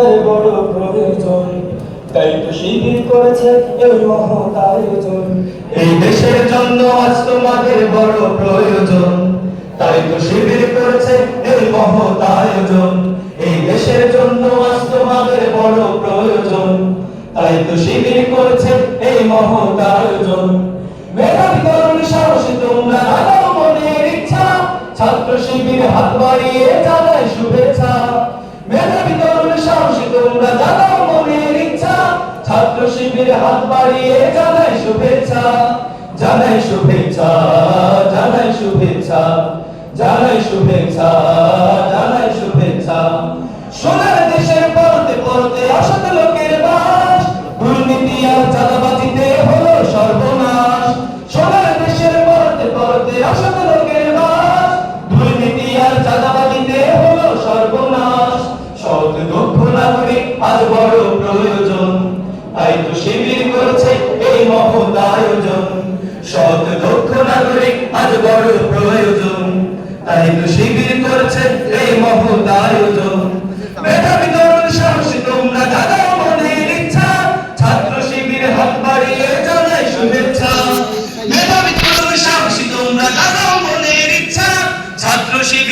আমাদের বড় প্রয়োজন। তাই তো শিবির করেছে এই মহৎ এই দেশের জন্য আজ তোমাদের বড় প্রয়োজন। তাই তো শিবির করেছে এই মহৎ এই দেশের জন্য আজ তোমাদের বড় প্রয়োজন। তাই তো শিবির করেছে এই মহৎ আয়োজন মেধাবী সাহসী তোমরা, আগাও মনের ইচ্ছা। ছাত্র শিবির হাত বাড়িয়ে জানাই শুভেচ্ছা। মেধাবী তোমরা জানাও মনের ইচ্ছা। ছাত্র শিবিরে হাত বাড়িয়ে জানাই শুভেচ্ছা। জানাই শুভেচ্ছা জানাই শুভেচ্ছা জানাই শুভেচ্ছা জানাই শুভেচ্ছা। সোনার দেশের পরতে পরতে অসৎ দক্ষ নাগরিক আজ বড় প্রয়োজন। তাই তো শিবির করছে এই মহৎ আয়োজন। সৎ, দক্ষ নাগরিক আজ বড় প্রয়োজন। তাই তো শিবির করছে এই মহৎ আয়োজন। মেধা বিতরণ সাহসী, তোমরা জাগাও মনের ইচ্ছা। ছাত্র শিবির হাত বাড়িয়ে জানাই শুভেচ্ছা। মেধা বিতরণ সাহসী, তোমরা জাগাও মনের ইচ্ছা। ছাত্র শিবির